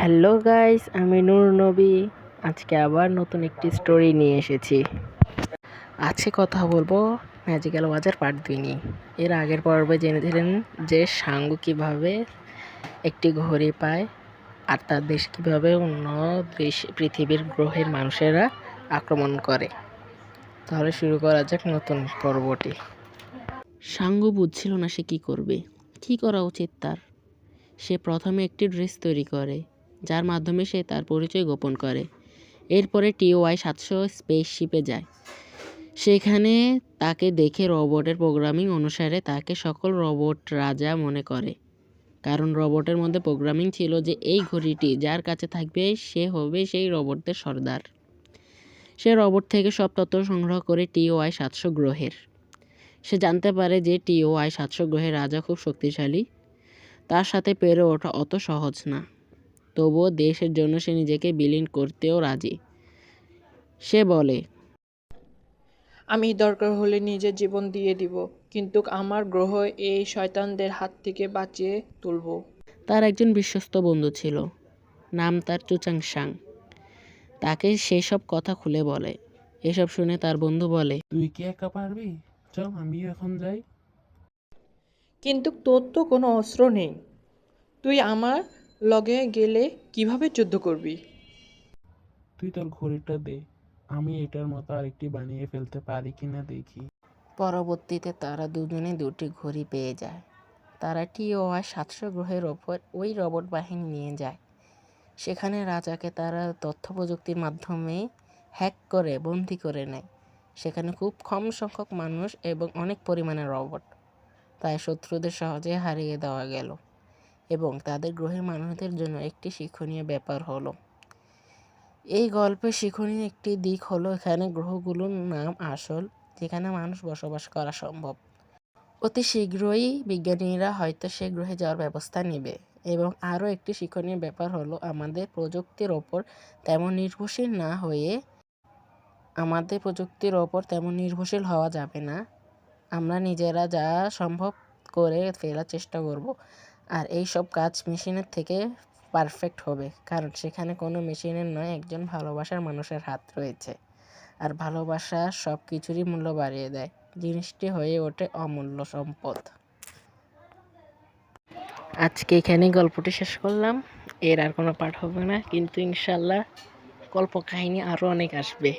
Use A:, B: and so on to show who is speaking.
A: Hello guys, আমি নূর নবী। আজকে আবার নতুন একটি স্টোরি নিয়ে এসেছি। আজকে কথা বলব ম্যাজিক্যাল ওয়াজার পার্ট দুই নিয়ে। এর আগের পর্বে জেনেছিলেন যে সাঙ্গু কীভাবে একটি ঘড়ি পায় আর তার দেশ কীভাবে অন্য দেশ, পৃথিবীর গ্রহের মানুষেরা আক্রমণ করে। তাহলে শুরু করা যাক নতুন পর্বটি। সাঙ্গু বুঝছিল না সে কী করবে। কি করা উচিত তার? সে প্রথমে একটি ড্রেস তৈরি করে। যার মাধ্যমে সে তার পরিচয় গোপন করে। এরপরে টিওয়াই সাতশো স্পেসশিপে যায়। সেখানে তাকে দেখে রোবটের প্রোগ্রামিং অনুসারে তাকে সকল রোবট রাজা মনে করে। কারণ রোবটের মধ্যে প্রোগ্রামিং ছিল যে এই ঘড়িটি যার কাছে থাকবে সে হবে সেই রোবটদের সর্দার। সে রোবট থেকে সব তথ্য সংগ্রহ করে টিওআই সাতশো গ্রহের। সে জানতে পারে যে টিওআই সাতশো গ্রহের রাজা খুব শক্তিশালী। তার সাথে পেরে ওঠা অত সহজ না। তবুও দেশের জন্য সে নিজেকে বিলীন করতেও রাজি। সে বলে
B: আমি দরকার হলে নিজের জীবন দিয়ে দিব কিন্তু আমার গ্রহ এই শয়তানদের হাত থেকে বাঁচিয়ে তুলব।
A: তার একজন বিশ্বস্ত বন্ধু ছিল নাম তার চুচাং সাং তাকে সেসব কথা খুলে বলে। এসব শুনে তার বন্ধু বলে
C: তুই কি একা পারবি? চল আমি এখন যাই।
B: কিন্তু তোর তো কোনো অস্ত্র নেই। তুই আমার লগে গেলে কীভাবে যুদ্ধ করবি?
C: তুই তোর ঘড়িটা দে আমি এটার মতো আরেকটি বানিয়ে ফেলতে পারি কিনা দেখি।
A: পরবর্তীতে তারা দুজনে দুটি ঘড়ি পেয়ে যায়। তারা টিওআই সাতশো গ্রহের ওপর ওই রবট বাহিনী নিয়ে যায়। সেখানে রাজাকে তারা তথ্য প্রযুক্তির মাধ্যমে হ্যাক করে বন্দি করে নেয়। সেখানে খুব কম সংখ্যক মানুষ এবং অনেক পরিমাণে রবট। তাই শত্রুদের সহজে হারিয়ে দেওয়া গেল। এবং তাদের গ্রহের মানুষদের জন্য একটি শিক্ষণীয় ব্যাপার হলো। এই গল্পের শিক্ষণীয় একটি দিক হলো এখানে গ্রহগুলোর নাম আসল, যেখানে মানুষ বসবাস করা সম্ভব। অতি শীঘ্রই বিজ্ঞানীরা হয়তো সে গ্রহে যাওয়ার ব্যবস্থা নেবে এবং আরও একটি শিক্ষণীয় ব্যাপার হলো, আমাদের প্রযুক্তির ওপর তেমন নির্ভরশীল না হয়ে আমাদের প্রযুক্তির ওপর তেমন নির্ভরশীল হওয়া যাবে না। আমরা নিজেরা যা সম্ভব করে ফেলার চেষ্টা করব। আর এই সব কাজ মেশিনের থেকে পারফেক্ট হবে। কারণ সেখানে কোনো মেশিনের নয়, একজন ভালোবাসার মানুষের হাত রয়েছে। আর ভালোবাসা সব কিছুরই মূল্য বাড়িয়ে দেয়। জিনিসটি হয়ে ওঠে অমূল্য সম্পদ। আজকে এখানেই গল্পটি শেষ করলাম। এর আর কোনো পাঠ হবে না। কিন্তু ইনশাল্লাহ গল্প কাহিনী আরও অনেক আসবে।